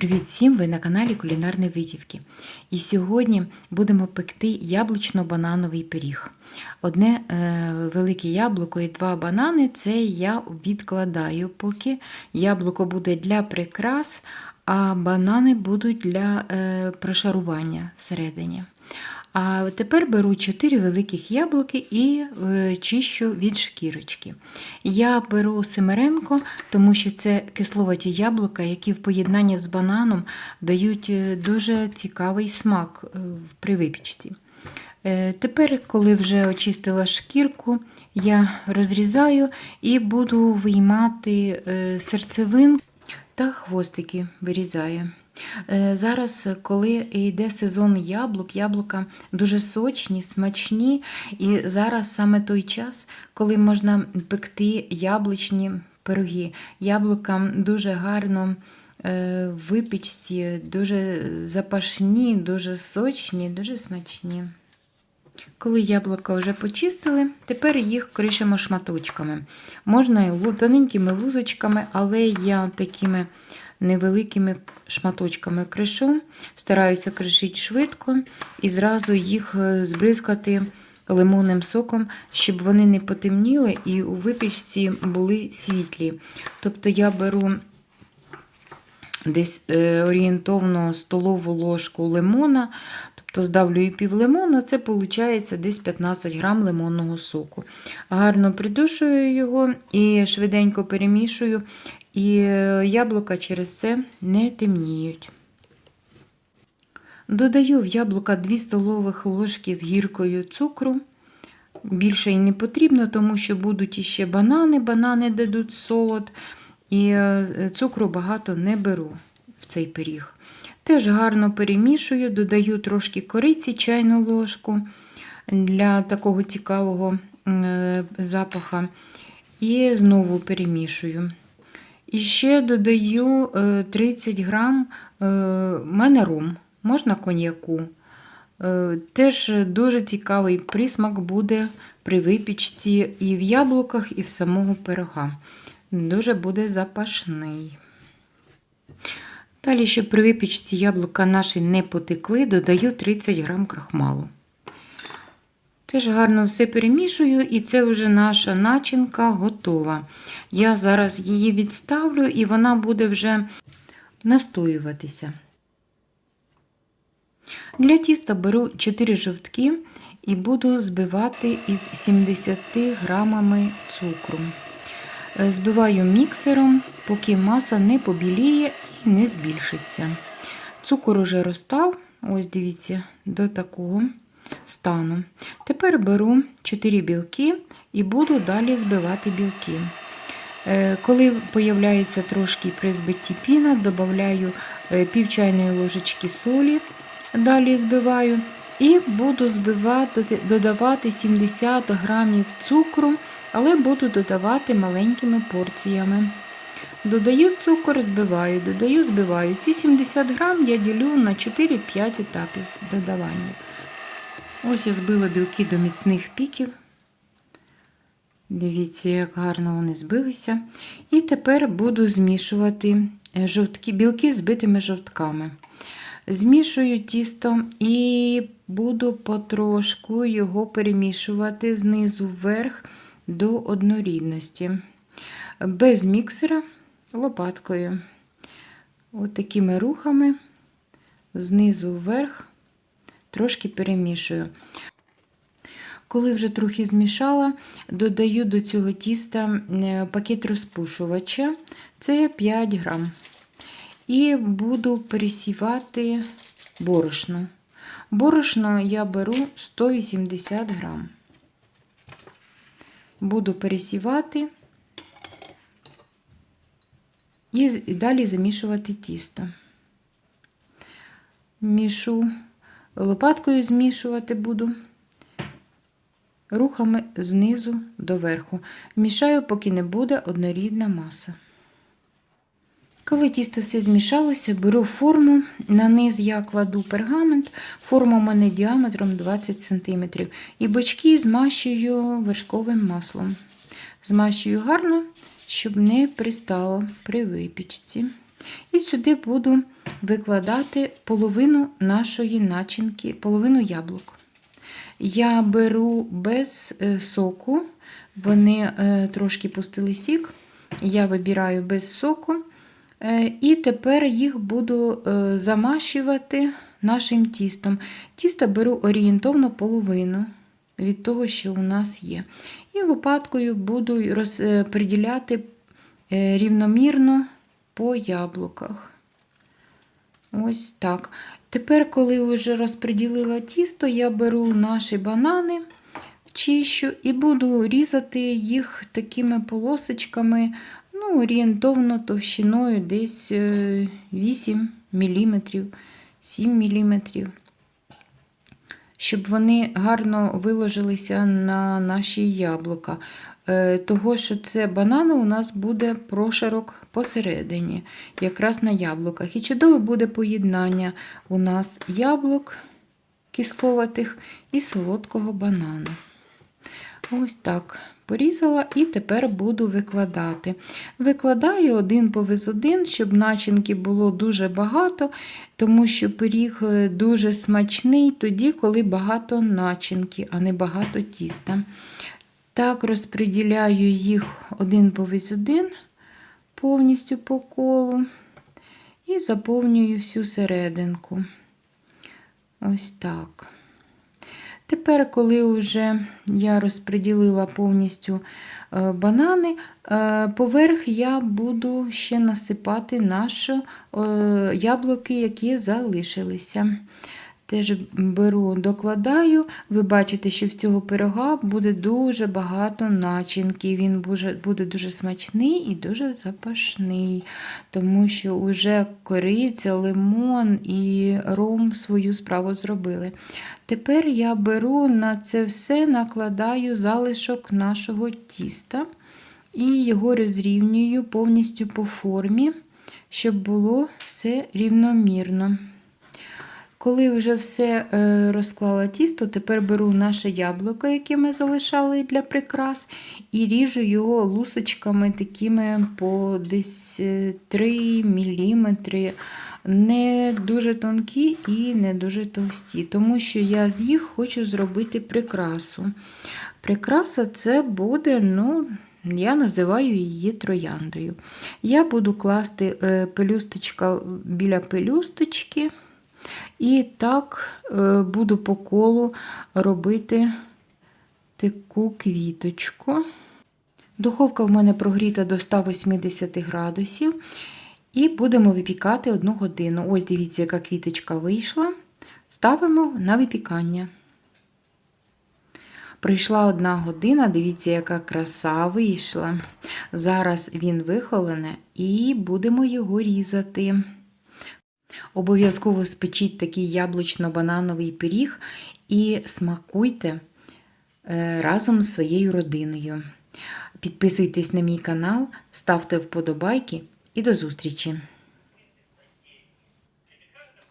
Привіт всім! Ви на каналі Кулінарні Витівки. І сьогодні будемо пекти яблучно-банановий пиріг. Одне е, велике яблуко і два банани це я відкладаю, поки яблуко буде для прикрас, а банани будуть для е, прошарування всередині. А тепер беру 4 великих яблуки і е, чищу від шкірочки. Я беру семеренко, тому що це кисловаті яблука, які в поєднанні з бананом дають е, дуже цікавий смак е, при випічці. Тепер, коли вже очистила шкірку, я розрізаю і буду виймати серцевинку та хвостики вирізаю. Е, Зараз, коли йде сезон яблук, яблука дуже сочні, смачні, і зараз саме той час, коли можна пекти яблучні пироги. Яблука дуже гарно е, випічці, дуже запашні, дуже сочні, дуже смачні. Коли яблука вже почистили, тепер їх кришимо шматочками. Можна і тоненькими лузочками, але я такими невеликими шматочками кришу, стараюся кришити швидко і зразу їх е, збризкати лимонним соком, щоб вони не потемніли і у випічці були світлі. Тобто я беру десь е, орієнтовно столову ложку лимона, тобто здавлюю пів лимона, це виходить десь 15 грам лимонного соку. Гарно придушую його і швиденько перемішую, і е, яблука через це не темніють. Додаю в яблука 2 столових ложки з гіркою цукру. Більше й не потрібно, тому що будуть іще банани, банани дадуть солод, і е, цукру багато не беру в цей пиріг. Теж гарно перемішую, додаю трошки кориці чайну ложку для такого цікавого е, запаха. І знову перемішую. І ще додаю е, 30 грам е, мене ром, можна коньяку. Е, Теж дуже цікавий присмак буде при випічці і в яблуках, і в самого пирога. Дуже буде запашний. Далі, щоб при випічці яблука наші не потекли, додаю 30 грам крахмалу. Теж гарно все перемішую, і це вже наша начинка готова. Я зараз її відставлю, і вона буде вже настоюватися. Для тіста беру 4 жовтки і буду збивати із 70 грамами цукру. Е, Збиваю міксером, поки маса не побіліє і не збільшиться. Цукор уже розстав, ось дивіться, до такого стану. Тепер беру 4 білки і буду далі збивати білки. Е, Коли появляється трошки при збитті піна, додаю пів чайної ложечки солі, далі збиваю. І буду збивати, додавати 70 грамів цукру, але буду додавати маленькими порціями. Додаю цукор, збиваю, додаю, збиваю. Ці 70 грам я ділю на 4-5 етапів додавання. Ось я збила білки до міцних піків. Дивіться, як гарно вони збилися. І тепер буду змішувати жовтки, білки збитими жовтками. Змішую тісто і буду потрошку його перемішувати знизу вверх до однорідності. Без міксера лопаткою. От рухами знизу вверх трошки перемішую. Коли вже трохи змішала, додаю до цього тіста пакет розпушувача, це 5 грам. І буду пересівати борошно. Борошно я беру 180 грам. Буду пересівати і далі замішувати тісто. Мішу лопаткою змішувати буду рухами знизу до верху. Мішаю, поки не буде однорідна маса. Коли тісто все змішалося, беру форму, на низ я кладу пергамент, форма у мене діаметром 20 см. І бочки змащую вершковим маслом. Змащую гарно, щоб не пристало при випічці. І сюди буду викладати половину нашої начинки, половину яблук. Я беру без е, соку, вони е, трошки пустили сік. Я вибираю без соку. Е, І тепер їх буду замащувати нашим тістом. Тіста беру орієнтовно половину від того, що у нас є. І лопаткою буду розподіляти е, рівномірно по яблуках. Ось так. Тепер, коли вже розподілила тісто, я беру наші банани, чищу і буду різати їх такими полосочками, ну, орієнтовно товщиною десь е, 8 мм, 7 мм, щоб вони гарно виложилися на наші яблука. Е, Того, що це банан у нас буде прошарок посередині, якраз на яблуках. І чудове буде поєднання у нас яблук кисловатих і солодкого банану. Ось так порізала і тепер буду викладати. Викладаю один повез один, щоб начинки було дуже багато, тому що пиріг е, дуже смачний тоді, коли багато начинки, а не багато тіста. Так, розподіляю їх один повез один повністю по колу і заповнюю всю серединку. Ось так. Тепер, коли вже я розподілила повністю е, банани, е, поверх я буду ще насипати наші е, яблуки, які залишилися. Теж беру, докладаю. Ви бачите, що в цього пирога буде дуже багато начинки. Він буде дуже смачний і дуже запашний, тому що вже кориця, лимон і ром свою справу зробили. Тепер я беру на це все, накладаю залишок нашого тіста і його розрівнюю повністю по формі, щоб було все рівномірно. Коли вже все е, розклала тісто, тепер беру наше яблуко, яке ми залишали для прикрас, і ріжу його лусочками такими по десь 3 мм. Не дуже тонкі і не дуже товсті, тому що я з їх хочу зробити прикрасу. Прикраса це буде, ну, я називаю її трояндою. Я буду класти е, пелюсточка біля пелюсточки. І так е, буду по колу робити таку квіточку. Духовка в мене прогріта до 180 градусів. І будемо випікати одну годину. Ось дивіться, яка квіточка вийшла. Ставимо на випікання. Пройшла одна година, дивіться, яка краса вийшла. Зараз він вихолене і будемо його різати. Обов'язково спечіть такий яблучно-банановий пиріг і смакуйте е, разом з своєю родиною. Підписуйтесь на мій канал, ставте вподобайки і до зустрічі!